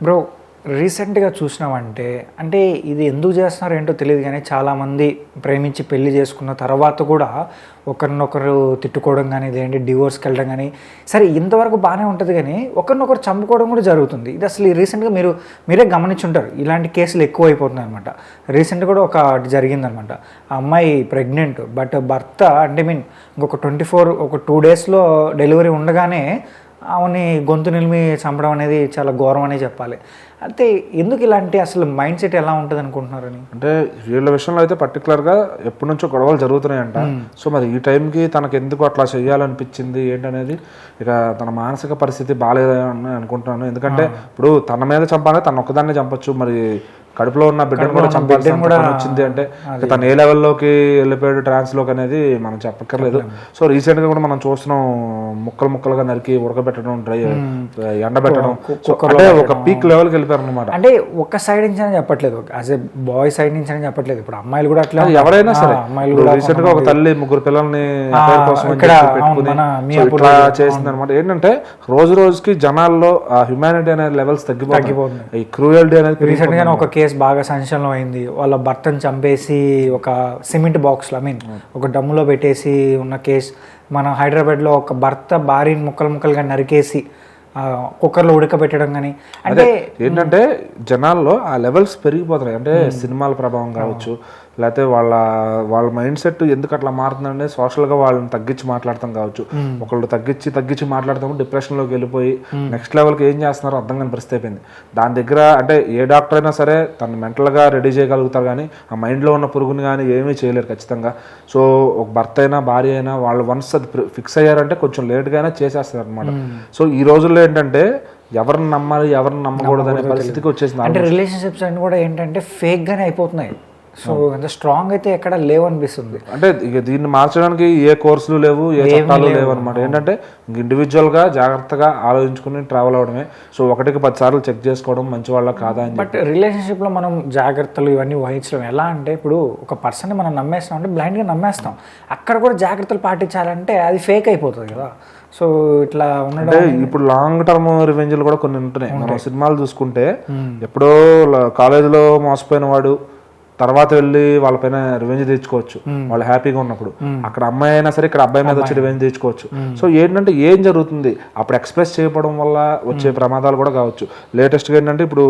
Bro రీసెంట్గా చూసినామంటే అంటే ఇది ఎందుకు చేస్తున్నారో ఏంటో తెలియదు కానీ చాలామంది ప్రేమించి పెళ్ళి చేసుకున్న తర్వాత కూడా ఒకరినొకరు తిట్టుకోవడం కానీ ఇదేంటి డివోర్స్కి వెళ్ళడం కానీ సరే ఇంతవరకు బాగానే ఉంటుంది కానీ ఒకరినొకరు చంపుకోవడం కూడా జరుగుతుంది. ఇది అసలు రీసెంట్గా మీరు మీరే గమనించుంటారు. ఇలాంటి కేసులు ఎక్కువ అయిపోతున్నాయి అనమాట రీసెంట్గా కూడా ఒక జరిగిందనమాట ఆ అమ్మాయి ప్రెగ్నెంట్ బట్ భర్త అంటే మీన్ ఇంకొక ట్వంటీ ఫోర్ ఒక టూ డేస్లో డెలివరీ ఉండగానే ఆమెని గొంతు నిలిమి చంపడం అనేది చాలా ఘోరం అనే చెప్పాలి. అయితే ఎందుకు ఇలాంటి అసలు మైండ్ సెట్ ఎలా ఉంటుంది అనుకుంటున్నారని అంటే వీళ్ళ విషయంలో అయితే పర్టికులర్గా ఎప్పటి నుంచో గొడవలు జరుగుతున్నాయంట. సో మరి ఈ టైంకి తనకు ఎందుకు అట్లా చేయాలనిపించింది ఏంటనేది ఇక తన మానసిక పరిస్థితి బాగాలేదని అనుకుంటున్నాను. ఎందుకంటే ఇప్పుడు తన మీద చంపాలి తన ఒక్కదాన్నే చంపొచ్చు. మరి కడుపులో ఉన్న బిడ్డను కూడా చంపాల్సిన పని వచ్చింది అంటే తను ఏ లెవెల్లోకి వెళ్ళిపోయాడు ట్రాన్స్లోకి అనేది మనం చెప్పక్కర్లేదు. సో రీసెంట్గా కూడా మనం చూస్తున్నాం ముక్కలు ముక్కలుగా నరికి ఉడకబెట్టడం డ్రై ఎండబెట్టడం. అంటే ఒక పీక్ లెవెల్కి వెళ్ళిపోయారు అనమాట అంటే ఒక్క సైడ్ నుంచి అని చెప్పట్లేదు. యాజ్ ఏ బాయ్ సైడ్ నుంచి అని చెప్పట్లేదు. ఇప్పుడు అమ్మాయిలు కూడా అట్లా ఎవరైనా సరే. అమ్మాయిలు కూడా రీసెంట్గా ఒక తల్లి ముగ్గురు పిల్లల్ని కోసం పెట్టుకుని ఇట్లా చేసింది అనమాట ఏంటంటే రోజు రోజుకి జనాల్లో ఆ హ్యుమానిటీ అనే లెవెల్స్ తగ్గిపోతుంది ఈ క్రూయల్టీ అనేది రీసెంట్ గానే ఒక కేసు బాగా సంచలనం అయింది. వాళ్ళ భర్తను చంపేసి ఒక సిమెంట్ బాక్స్ ఐ మీన్ ఒక డమ్ములో పెట్టేసి ఉన్న కేసు. మన హైదరాబాద్లో ఒక భర్త భార్యని ముక్కలు ముక్కలుగా నరికేసి కుక్కర్లో ఉడకబెట్టడం కానీ అంటే ఏంటంటే జనాల్లో ఆ లెవెల్స్ పెరిగిపోతున్నాయి. అంటే సినిమాల ప్రభావం కావచ్చు లేకపోతే వాళ్ళ వాళ్ళ మైండ్ సెట్ ఎందుకు అట్లా మారుతుందంటే సోషల్గా వాళ్ళని తగ్గించి మాట్లాడతాం కావచ్చు. ఒకళ్ళు తగ్గించి తగ్గించి మాట్లాడతాము డిప్రెషన్లోకి వెళ్ళిపోయి నెక్స్ట్ లెవెల్కి ఏం చేస్తున్నారో అర్థం కాని పరిస్థితి అయిపోయింది. దాని దగ్గర అంటే ఏ డాక్టర్ అయినా సరే తను మెంటల్గా రెడీ చేయగలుగుతారు కానీ ఆ మైండ్లో ఉన్న పురుగుని కానీ ఏమీ చేయలేరు ఖచ్చితంగా. సో ఒక భర్త అయినా భార్య అయినా వాళ్ళు వన్స్ అది ఫిక్స్ అయ్యారంటే కొంచెం లేట్గా అయినా చేసేస్తారు అనమాట సో ఈ రోజుల్లో ఏంటంటే ఎవరిని నమ్మాలి ఎవరిని నమ్మకూడదు అనే పరిస్థితికి వచ్చేసింది అంటే రిలేషన్షిప్స్ అన్ని కూడా ఏంటంటే ఫేక్ గానే అయిపోతున్నాయి. సో అంత స్ట్రాంగ్ అయితే ఎక్కడ లేవు అనిపిస్తుంది అంటే ఇక దీన్ని మార్చడానికి ఏ కోర్సులు లేవు ఏ చట్టాలు లేవు. అనమాట ఏంటంటే ఇండివిజువల్గా జాగ్రత్తగా ఆలోచించుకుని ట్రావెల్ అవడమే. సో ఒకటికి పది సార్లు చెక్ చేసుకోవడం మంచి వాళ్ళ కాదా అని బట్ రిలేషన్షిప్లో మనం జాగ్రత్తలు ఇవన్నీ వహించడం ఎలా అంటే ఇప్పుడు ఒక పర్సన్ని మనం నమ్మేస్తాం అంటే బ్లైండ్గా నమ్మేస్తాం. అక్కడ కూడా జాగ్రత్తలు పాటించాలంటే అది ఫేక్ అయిపోతుంది కదా. సో ఇట్లా అంటే ఇప్పుడు లాంగ్ టర్మ్ రివెంజ్లు కూడా కొన్ని ఉంటున్నాయి. మనం సినిమాలు చూసుకుంటే ఎప్పుడో కాలేజీలో మోసపోయిన వాడు తర్వాత వెళ్ళి వాళ్ళపైన రివెంజ్ తెచ్చుకోవచ్చు వాళ్ళు హ్యాపీగా ఉన్నప్పుడు. అక్కడ అమ్మాయి అయినా సరే ఇక్కడ అబ్బాయి మీద వచ్చి రివెంజ్ తెచ్చుకోవచ్చు సో ఏంటంటే ఏం జరుగుతుంది? అప్పుడు ఎక్స్ప్రెస్ చేయడం వల్ల వచ్చే ప్రమాదాలు కూడా కావచ్చు. లేటెస్ట్గా ఏంటంటే ఇప్పుడు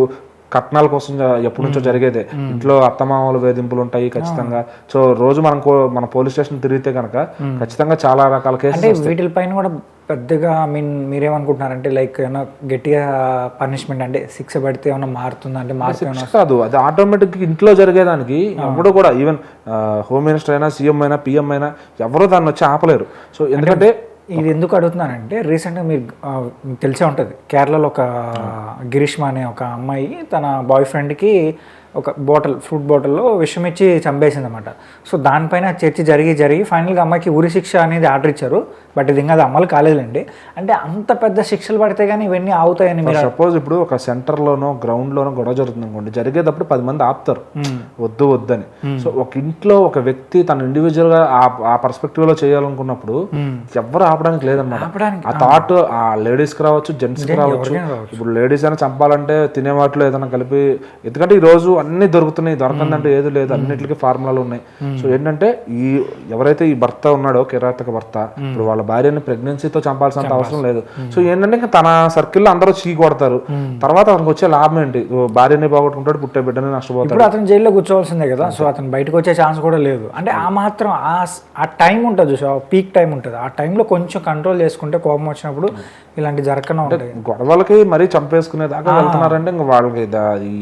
కట్నాల కోసం ఎప్పటి నుంచో జరిగేదే. ఇంట్లో అత్తమామల వేధింపులు ఉంటాయి ఖచ్చితంగా. సో రోజు మనం మన పోలీస్ స్టేషన్ తిరిగితే కనుక ఖచ్చితంగా చాలా రకాల కేసులు వీటిపైన కూడా పెద్దగా ఐ మీన్ మీరేమనుకుంటున్నారంటే లైక్ ఏమైనా గట్టిగా పనిష్మెంట్ అంటే శిక్ష పడితే ఏమైనా మారుతుందా? అంటే మార్పు కాదు. అది ఆటోమేటిక్ ఇంట్లో జరిగేదానికి ఎవడు కూడా ఈవెన్ హోమ్ మినిస్టర్ అయినా సీఎం అయినా పిఎం అయినా ఎవరు దాన్ని వచ్చి ఆపలేరు. సో ఎందుకంటే ఇది ఎందుకు అడుగుతున్నానంటే రీసెంట్గా మీరు తెలిసే ఉంటుంది. కేరళలో ఒక గిరీష్మ అనే ఒక అమ్మాయి తన బాయ్ ఫ్రెండ్కి ఒక బాటిల్ ఫ్రూట్ బాటిల్లో విషం ఇచ్చి చంపేసింది అనమాట సో దానిపైన చర్చ జరిగి జరిగి ఫైనల్గా అమ్మాయికి ఉరి శిక్ష అనేది ఆర్డర్ ఇచ్చారు. బట్ ఇది ఇంకా అది అమలు కాలేదండి అంటే అంత పెద్ద శిక్షలు పడితే కానీ ఇవన్నీ ఆగుతాయని మీరు సపోజ్ ఇప్పుడు ఒక సెంటర్ లోనో గ్రౌండ్ లోనో గొడవ జరుగుతుంది అనుకోండి జరిగేటప్పుడు పది మంది ఆపుతారు. వద్దు వద్దని. సో ఒక ఇంట్లో ఒక వ్యక్తి తన ఇండివిజువల్గా ఆ- ఆ పర్స్పెక్టివ్లో చేయాలనుకున్నప్పుడు ఎవరు ఆపడానికి లేదన్నమాట ఆ థాట్ ఆ లేడీస్కి రావచ్చు జెంట్స్కి రావచ్చు. ఇప్పుడు లేడీస్ అయినా చంపాలంటే తినే వాటిలో ఏదైనా కలిపి ఎందుకంటే ఈ రోజు అన్ని దొరుకుతున్నాయి. దొరకందంటే ఏది లేదు. అన్నిటికీ ఫార్ములాలు ఉన్నాయి. సో ఏంటంటే ఈ ఎవరైతే ఈ భర్త ఉన్నాడో కిరాతక భర్త ఇప్పుడు వాళ్ళ భార్యని ప్రెగ్నెన్సీతో చంపాల్సినంత అవసరం లేదు. సో ఏంటంటే ఇంకా తన సర్కిల్లో అందరూ చీ కొడతారు తర్వాత అతనికి వచ్చే లాభం ఏంటి? భార్యని బాగొట్టుకుంటాడు పుట్టే బిడ్డని నష్టపోతాడు. ఇప్పుడు అతను జైల్లో కూర్చోవాల్సిందే కదా. సో అతను బయటకు వచ్చే ఛాన్స్ కూడా లేదు. అంటే ఆ మాత్రం ఆ టైం ఉంటుంది చూసా పీక్ టైం ఉంటుంది. ఆ టైంలో కొంచెం కంట్రోల్ చేసుకుంటే కోపం వచ్చినప్పుడు ఇలాంటి జరగకుండా ఉంటాయి. గొడవలకి మరీ చంపేసుకునే దాకా వెళ్తున్నారంటే ఇంకా వాళ్ళకి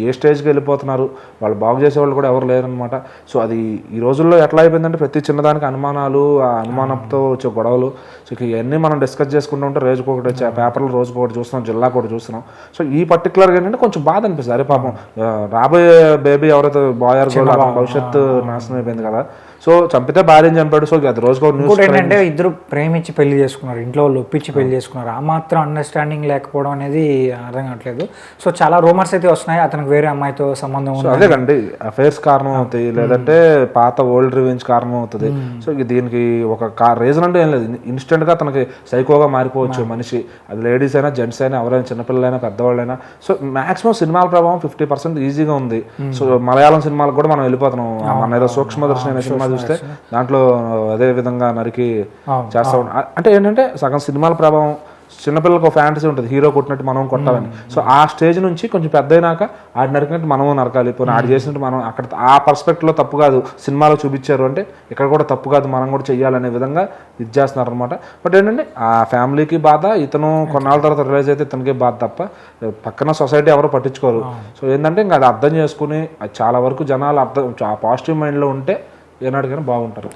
ఏ స్టేజ్కి వెళ్ళిపోతున్నారు? వాళ్ళు బాగు చేసే వాళ్ళు కూడా ఎవరు లేరనమాట సో అది ఈ రోజుల్లో ఎట్లా అయిపోయిందంటే ప్రతి చిన్నదానికి అనుమానాలు ఆ అనుమానంతో వచ్చే గొడవలు. సో ఇవన్నీ మనం డిస్కస్ చేసుకుంటూ ఉంటే రోజుకి ఒకటి వచ్చే పేపర్లు రోజుకి ఒకటి చూస్తున్నాం జిల్లా ఒకటి చూస్తున్నాం. సో ఈ పర్టికులర్గా ఏంటంటే కొంచెం బాధ అనిపిస్తుంది. అరే పాపం రాబోయే బేబీ ఎవరైతే బాయ్ భవిష్యత్తు నాశనం అయిపోయింది కదా సో చంపితే భార్యని చంపాడు. సో అది న్యూస్ ఇంకోటి ఏంటంటే ఇద్దరు ప్రేమించి పెళ్ళి చేసుకున్నారు. ఇంట్లో వాళ్ళు ఒప్పించి పెళ్ళి చేసుకున్నారు. ఆ మాత్రం అండర్స్టాండింగ్ లేకపోవడం అనేది అర్థం కావట్లేదు. సో చాలా రూమర్స్ అయితే వస్తున్నాయి. అతనికి వేరే అమ్మాయితో సంబంధం అదే కండి అఫైర్స్ కారణం అవుతాయి. లేదంటే పాత ఓల్డ్ రివెంజ్ కారణం అవుతుంది. సో దీనికి ఒక రీజన్ అంటే ఏం లేదు. ఇన్స్టెంట్గా తనకి సైకోగా మారిపోవచ్చు మనిషి. అది లేడీస్ అయినా జెంట్స్ అయినా ఎవరైనా చిన్నపిల్లలైనా పెద్దవాళ్ళైనా. సో మాక్సిమం సినిమాల ప్రభావం ఫిఫ్టీ పర్సెంట్ ఈజీగా ఉంది. సో మలయాళం సినిమాలకు కూడా మనం వెళ్ళిపోతున్నాం. మన ఏదో సూక్ష్మదర్శి అనే సినిమా చూస్తే దాంట్లో అదే విధంగా నరికి చేస్తా ఉన్నాం. అంటే ఏంటంటే సగం సినిమాల ప్రభావం చిన్నపిల్లలకు ఫ్యాంటసీ ఉంటుంది. హీరో కొట్టినట్టు మనం కొట్టాలని. సో ఆ స్టేజ్ నుంచి కొంచెం పెద్ద అయినాక ఆడి నరికినట్టు మనము నరకాలి. పోనీ ఆడు చేసినట్టు మనం అక్కడ ఆ పర్స్పెక్ట్లో తప్పు కాదు. సినిమాలో చూపించారు అంటే ఇక్కడ కూడా తప్పు కాదు. మనం కూడా చెయ్యాలనే విధంగా ఇది చేస్తున్నారు అనమాట బట్ ఏంటంటే ఆ ఫ్యామిలీకి బాధ ఇతను కొన్నాళ్ళ తర్వాత రిలైజ్ అయితే ఇతనికి బాధ తప్ప పక్కన సొసైటీ ఎవరు పట్టించుకోరు. సో ఏంటంటే ఇంకా అది అర్థం చేసుకుని చాలా వరకు జనాలు అర్థం ఆ పాజిటివ్ మైండ్లో ఉంటే ఏనాటికైనా బాగుంటారు.